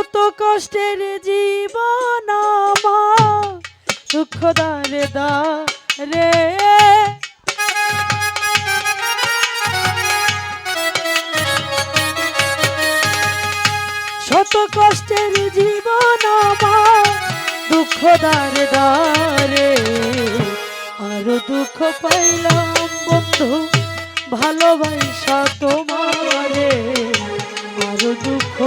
শত কষ্টের জীবন আমার। দুঃখ দারে দারে শত কষ্টের জীবন দুঃখ দারে দারে আরও দুঃখ পাইলাম বন্ধু, ভালোবাসা তোমারে। আরও দুঃখ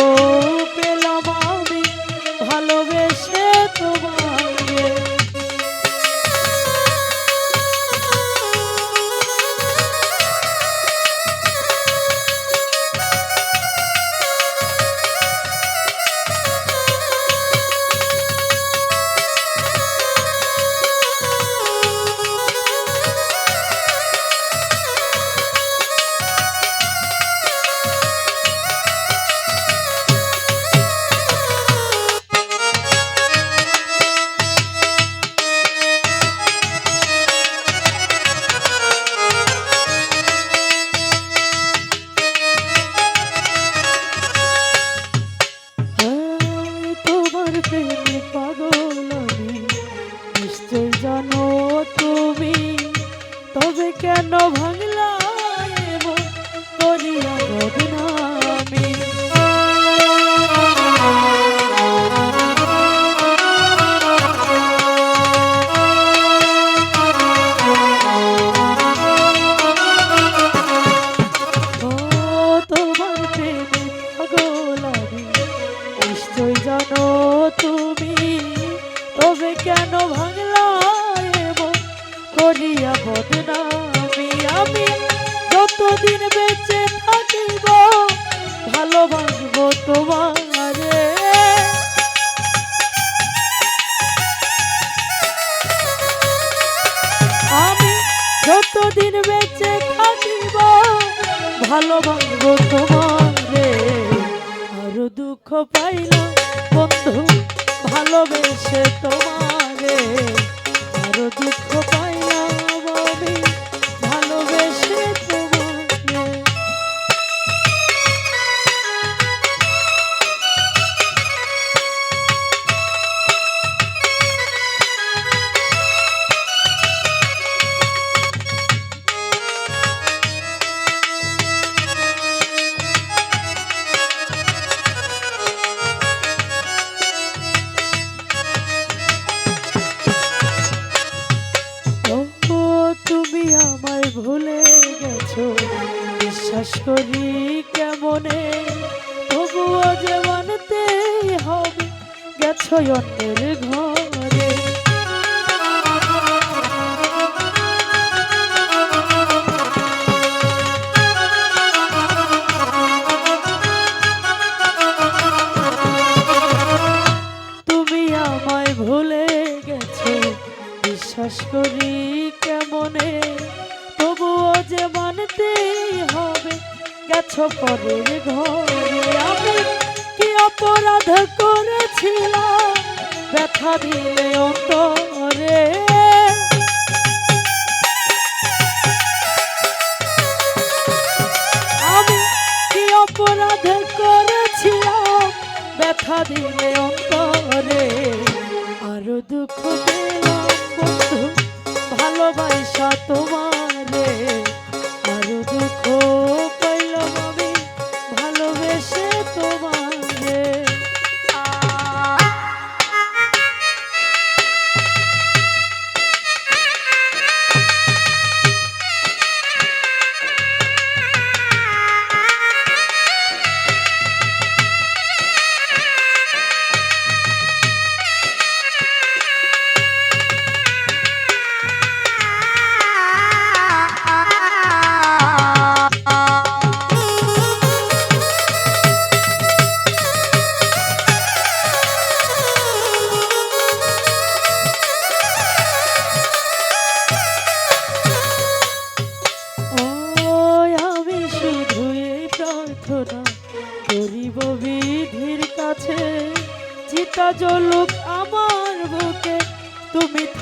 যতদিন বেঁচে থাকিব ভালোবাসবো তোমারে আমি যতদিন বেঁচে থাকিব ভালোবাসবো তোমারে আরও দুঃখ পাইলাম বন্ধু, ভালোবেসে তোমারে গেছো অন্যের ঘরে। তুমি আমায় ভুলে গেছো, বিশ্বাস করি কেমনে? তবুও যে মানতেই হবে, গেছো পরের ঘরে। আমি কি অপরাধ করেছিলাম? ব্যথা দিলে অন্তরে। আমি কি অপরাধ করেছিলাম? ব্যথা দিলে অন্তরে।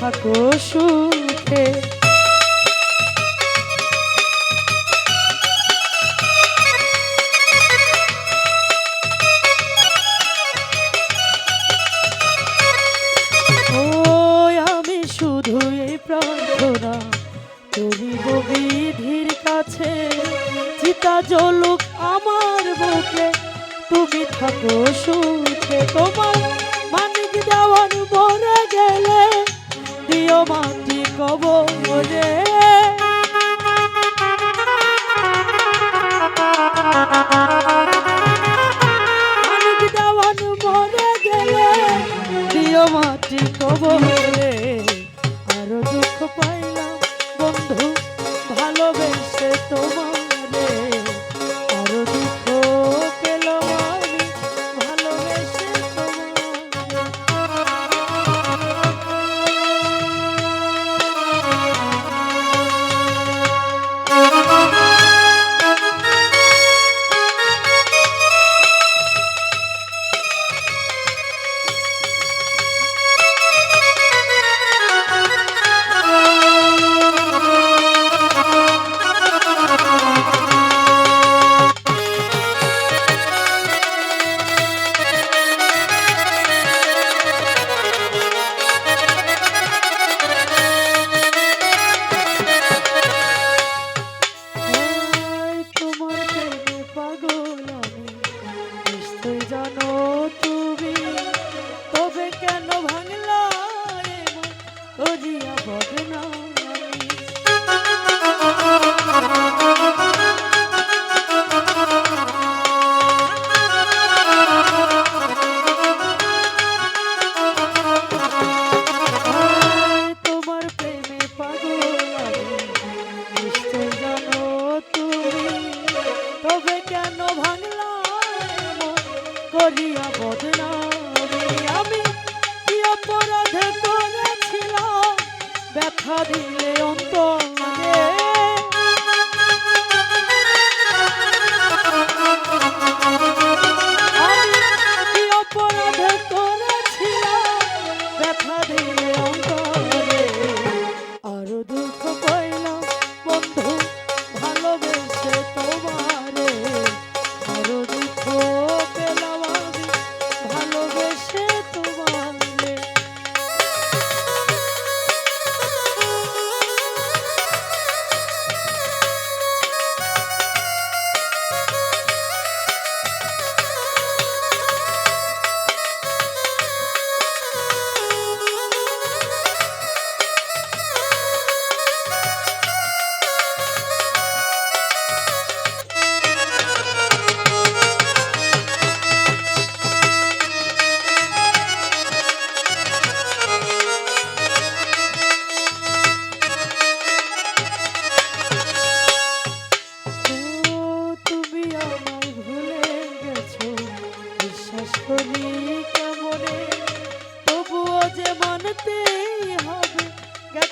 থাকো সুখে। শুধু এই প্রার্থনা তুমি বিধির কাছে। চিতা আমার বুকে তুমি থাকো শুন Bravo.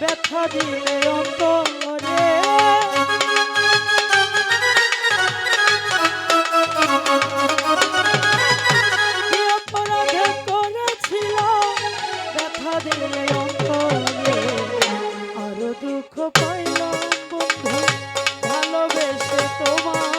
ব্যথা দিলে অন্তরে আরও দুঃখ পাইলাম বন্ধু ভালোবেসে তোমার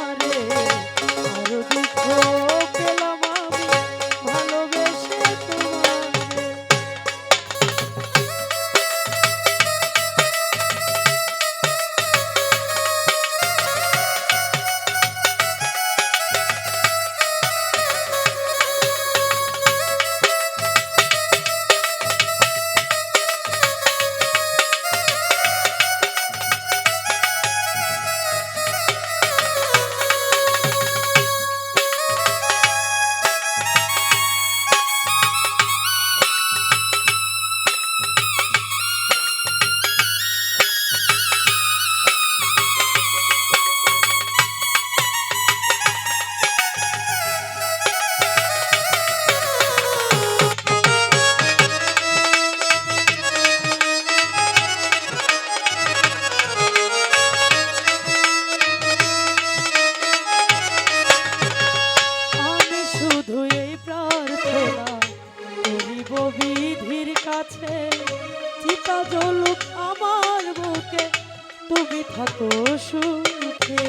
থাকো সুখে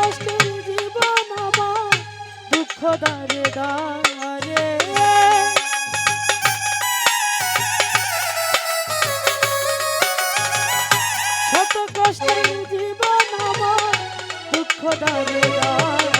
কষ্টের জীবন আমার দুঃখ দারে দারে শত কষ্টের জীবন আমার দুঃখ দারে দারে